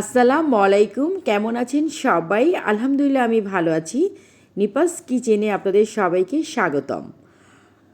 আসসালামু আলাইকুম, কেমন আছেন সবাই? আলহামদুলিল্লাহ আমি ভালো আছি। নিপাস কিচেনে আপনাদের সবাইকে স্বাগতম।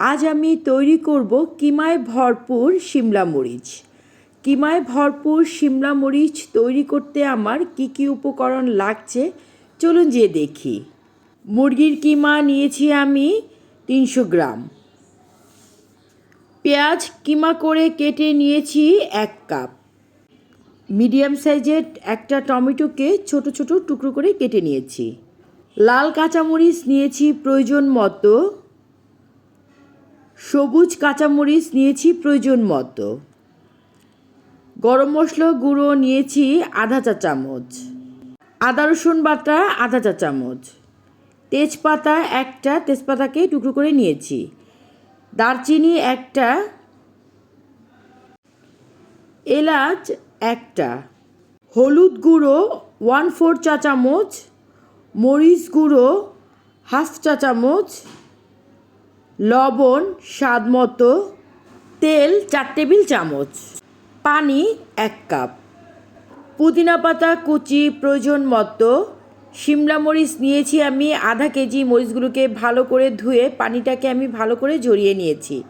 আজ আমি তৈরি করব কিমায় ভরপুর শিমলা মরিচ। কিমায় ভরপুর শিমলা মরিচ তৈরি করতে আমার কি কি উপকরণ লাগছে, চলুন যে দেখি। মুরগির কিমা নিয়েছি আমি তিনশো গ্রাম। পেঁয়াজ কিমা করে কেটে নিয়েছি এক কাপ। মিডিয়াম সাইজের একটা টমেটোকে ছোট ছোট টুকরো করে কেটে নিয়েছি। লাল কাঁচামরিচ নিয়েছি প্রয়োজন মতো। সবুজ কাঁচামরিচ নিয়েছি প্রয়োজন মতো। গরম মশলা গুঁড়ো নিয়েছি আধা চা চামচ। আদা রসুন বাটা আধা চা চামচ। তেজপাতা একটা তেজপাতাকে টুকরো করে নিয়েছি। দারচিনি একটা। এলাচ একটা। হলুদ গুঁড়ো ওয়ান ফোর চা চামচ। মরিচ গুঁড়ো হাফ চা চামচ। লবণ, স্বাদ মতো। তেল, চার টেবিল চামচ। পানি, এক কাপ। পুদিনা পাতা, কুচি, প্রয়োজন মতো। শিমলা মরিচ নিয়েছি আমি আধা কেজি। মরিচগুলোকে ভালো করে ধুয়ে পানিটাকে আমি ভালো করে জড়িয়ে নিয়েছি।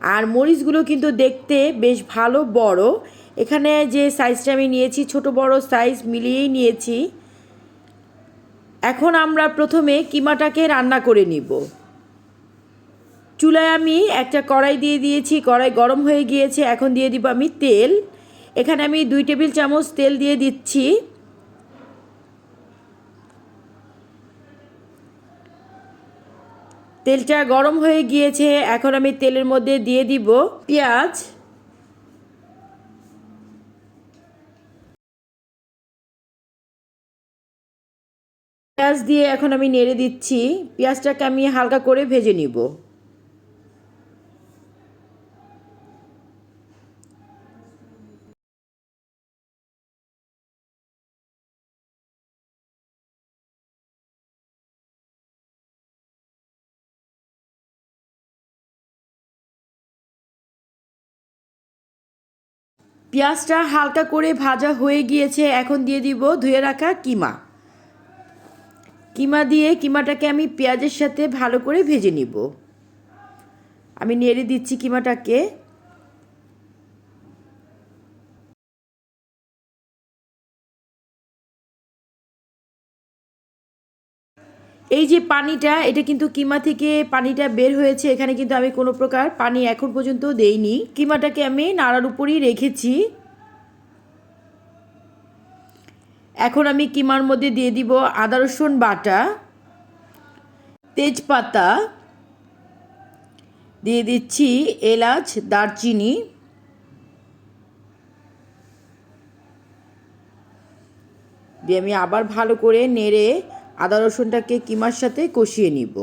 আর মরিচগুলো কিন্তু দেখতে বেশ ভালো বড়। এখানে যে সাইজটা আমি নিয়েছি, ছোট বড় সাইজ মিলিয়েই নিয়েছি। এখন আমরা প্রথমে কিমাটাকে রান্না করে নিব। চুলায় আমি একটা কড়াই দিয়ে দিয়েছি, কড়াই গরম হয়ে গিয়েছে, এখন দিয়ে দিব আমি তেল। এখানে আমি দুই টেবিল চামচ তেল দিয়ে দিচ্ছি। তেলটা গরম হয়ে গিয়েছে, এখন আমি তেলের মধ্যে দিয়ে দিব পেঁয়াজ। পেঁয়াজ দিয়ে এখন আমি নেড়ে দিচ্ছি। পেঁয়াজটাকে আমি হালকা করে ভেজে নিব। পেঁয়াজটা হালকা করে ভাজা হয়ে গিয়েছে। এখন দিয়ে দিব ধুয়ে রাখা কিমা। কিমা দিয়ে কিমাটাকে আমি পেঁয়াজের সাথে ভালো করে ভেজে নিব। আমি নেড়ে দিচ্ছি কিমাটাকে। এই যে পানিটা, এটা কিন্তু কিমা থেকে পানিটা বের হয়েছে, এখানে কিন্তু আমি কোনো প্রকার পানি এখন পর্যন্ত দেইনি। কিমাটাকে আমি নাড়ার উপরই রেখেছি। এখন আমি কিমার মধ্যে দিয়ে দিব আদা রসুন বাটা, তেজপাতা, দিয়ে দিচ্ছি এলাচ, দারচিনি, দিয়ে আমি আবার ভালো করে নেড়ে আদা রসুনটাকে কিমার সাথে কষিয়ে নিব।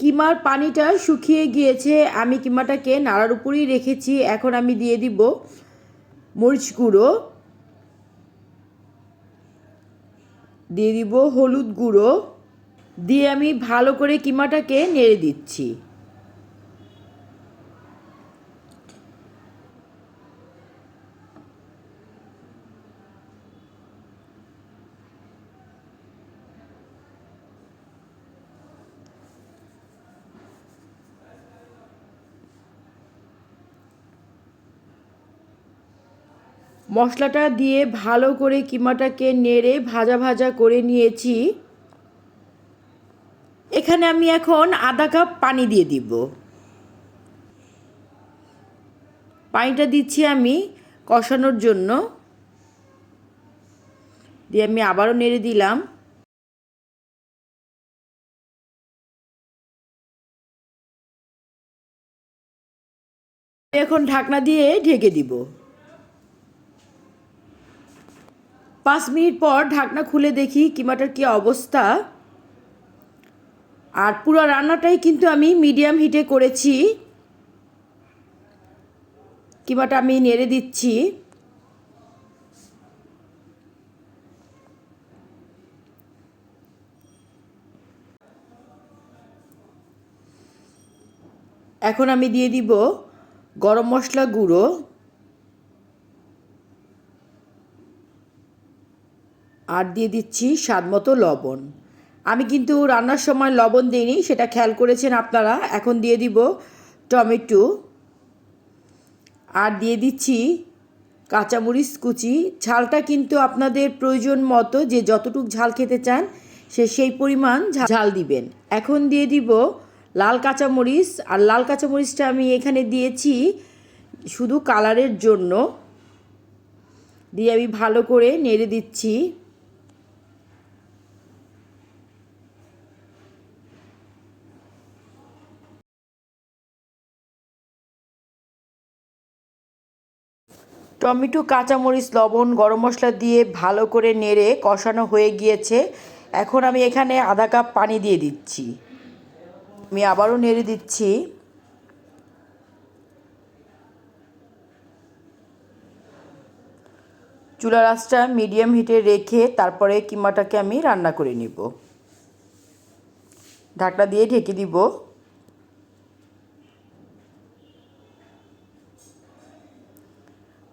কিমার পানিটা শুকিয়ে গিয়েছে, আমি কিমাটাকে নাড়ার উপরেই রেখেছি, এখন আমি দিয়ে দিব মরিচ গুঁড়ো। দিয়ে দিব হলুদ গুঁড়ো। দিয়ে আমি ভালো করে কিমাটাকে নেড়ে দিচ্ছি। মশলাটা দিয়ে ভালো করে কিমাটাকে নেড়ে ভাজা ভাজা করে নিয়েছি। এখানে আমি এখন আধা কাপ পানি দিয়ে দিব। পানিটা দিচ্ছি আমি কষানোর জন্য। দিয়ে আমি আবারও নেড়ে দিলাম। এখন ঢাকনা দিয়ে ঢেকে দিব। পাঁচ মিনিট পর ঢাকনা খুলে দেখি কিমাটার কী অবস্থা। আর পুরো রান্নাটাই কিন্তু আমি মিডিয়াম হিটে করেছি। কিমাটা আমি নেড়ে দিচ্ছি। এখন আমি দিয়ে দিব গরম মশলা গুঁড়ো। আর দিয়ে দিচ্ছি স্বাদ মতো লবণ। আমি কিন্তু রান্নার সময় লবণ দিইনি, সেটা খেয়াল করেছেন আপনারা। এখন দিয়ে দিব টমেটো। আর দিয়ে দিচ্ছি কাঁচামরিচ কুচি। ঝালটা কিন্তু আপনাদের প্রয়োজন মতো যে যতটুক ঝাল খেতে চান, সে সেই পরিমাণ ঝাল দিবেন। এখন দিয়ে দিব লাল কাঁচামরিচ। আর লাল কাঁচামরিচটা আমি এখানে দিয়েছি শুধু কালারের জন্য। দিয়ে আমি ভালো করে নেড়ে দিচ্ছি। টমেটো, কাঁচামরিচ, লবণ, গরম মশলা দিয়ে ভালো করে নেড়ে কষানো হয়ে গিয়েছে। এখন আমি এখানে আধা কাপ পানি দিয়ে দিচ্ছি। আমি আবারও নেড়ে দিচ্ছি। চুলা রাসটা মিডিয়াম হিটে রেখে তারপরে কিমাটাকে আমি রান্না করে নিব। ঢাকনা দিয়ে ঢেকে দিব।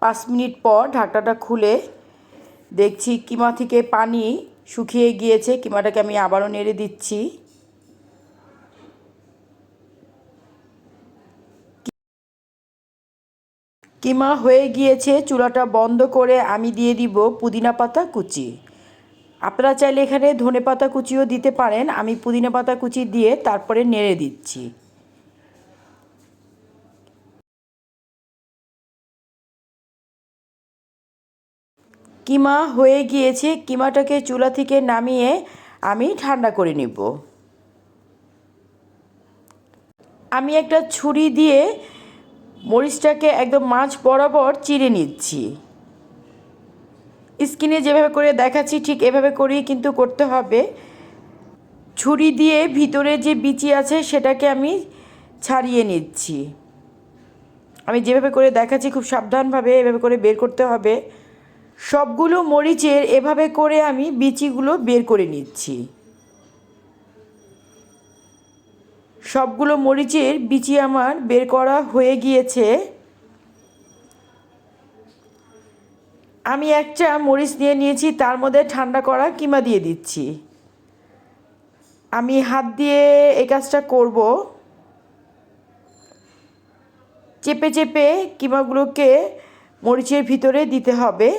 পাঁচ মিনিট পর ঢাকনাটা খুলে দেখছি কিমা থেকে পানি শুকিয়ে গিয়েছে। কিমাটাকে আমি আবারও নেড়ে দিচ্ছি। কিমা হয়ে গিয়েছে, চুলাটা বন্ধ করে আমি দিয়ে দিব পুদিনা পাতা কুচি। আপনারা চাইলে এখানে ধনে পাতা কুচিও দিতে পারেন। আমি পুদিনা পাতা কুচি দিয়ে তারপরে নেড়ে দিচ্ছি। কিমা হয়ে গিয়েছে, কিমাটাকে চুলা থেকে নামিয়ে আমি ঠান্ডা করে নিব। আমি একটা ছুরি দিয়ে মরিচটাকে একদম মাছ বরাবর চিড়ে নিচ্ছি। স্কিনে যেভাবে করে দেখাচ্ছি, ঠিক এভাবে করেই কিন্তু করতে হবে। ছুরি দিয়ে ভিতরে যে বিচি আছে, সেটাকে আমি ছাড়িয়ে নিচ্ছি। আমি যেভাবে করে দেখাচ্ছি, খুব সাবধানভাবে এভাবে করে বের করতে হবে। সবগুলো মরিচের এভাবে করে আমি বিচিগুলো বের করে নিচ্ছি। সবগুলো মরিচের বিচি আমার বের করা হয়ে গিয়েছে। আমি একটা মরিচ নিয়ে নিয়েছি, তার মধ্যে ঠান্ডা করা কিমা দিয়ে দিচ্ছি। আমি হাত দিয়ে এই কাজটা করব। চেপে চেপে কিমাগুলোকে মরিচের ভিতরে দিতে হবে।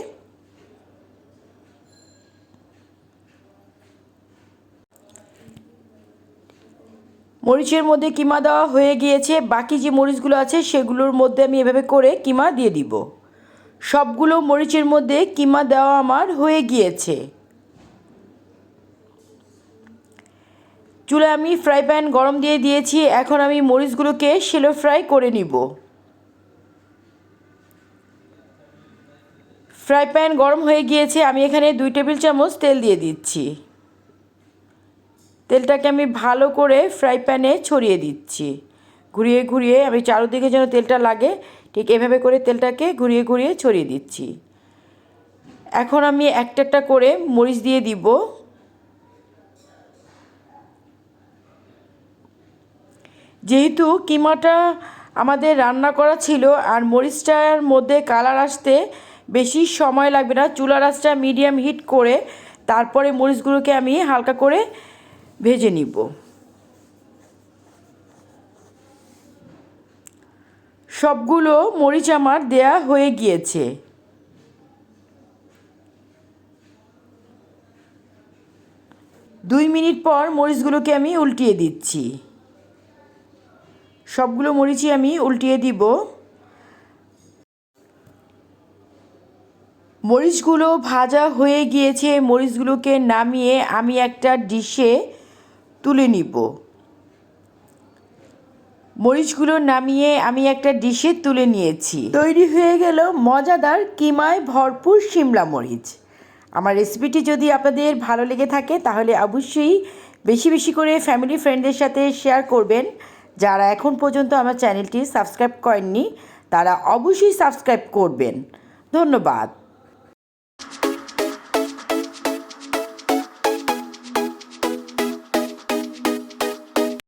মরিচের মধ্যে কিমা দেওয়া হয়ে গিয়েছে, বাকি যে মরিচগুলো আছে সেগুলোর মধ্যে আমি এভাবে করে কিমা দিয়ে দিব। সবগুলো মরিচের মধ্যে কিমা দেওয়া আমার হয়ে গিয়েছে। চুলে আমি ফ্রাই প্যান গরম দিয়ে দিয়েছি, এখন আমি মরিচগুলোকে শেলো ফ্রাই করে নিব। ফ্রাই প্যান গরম হয়ে গিয়েছে, আমি এখানে দুই টেবিল চামচ তেল দিয়ে দিচ্ছি। তেলটাকে আমি ভালো করে ফ্রাই প্যানে ছড়িয়ে দিচ্ছি। ঘুরিয়ে ঘুরিয়ে আমি চারোদিকে যেন তেলটা লাগে, ঠিক এভাবে করে তেলটাকে ঘুরিয়ে ঘুরিয়ে ছড়িয়ে দিচ্ছি। এখন আমি একটা একটা করে মরিচ দিয়ে দিব। যেহেতু কিমাটা আমাদের রান্না করা ছিল আর মরিচটার মধ্যে কালার আসতে বেশি সময় লাগবে না চুলা রাসটা মিডিয়াম হিট করে তারপরে মরিচগুলোকে আমি হালকা করে ভেজে নিব। সবগুলো মরিচ আমার দেয়া হয়ে গিয়েছে। দুই মিনিট পর মরিচগুলোকে আমি উল্টিয়ে দিচ্ছি। সবগুলো মরিচই আমি উল্টিয়ে দিব। মরিচগুলো ভাজা হয়ে গিয়েছে। মরিচগুলোকে নামিয়ে আমি একটা ডিশে তুলে নিব। মরিচগুলো নামিয়ে আমি একটা ডিশে তুলে নিয়েছি। তৈরি হয়ে গেল মজাদার কিমায় ভরপুর শিমলা মরিচ। আমার রেসিপিটি যদি আপনাদের ভালো লেগে থাকে, তাহলে অবশ্যই বেশি বেশি করে ফ্যামিলি ফ্রেন্ডদের সাথে শেয়ার করবেন। যারা এখন পর্যন্ত আমার চ্যানেলটি সাবস্ক্রাইব করেননি, তারা অবশ্যই সাবস্ক্রাইব করবেন। ধন্যবাদ।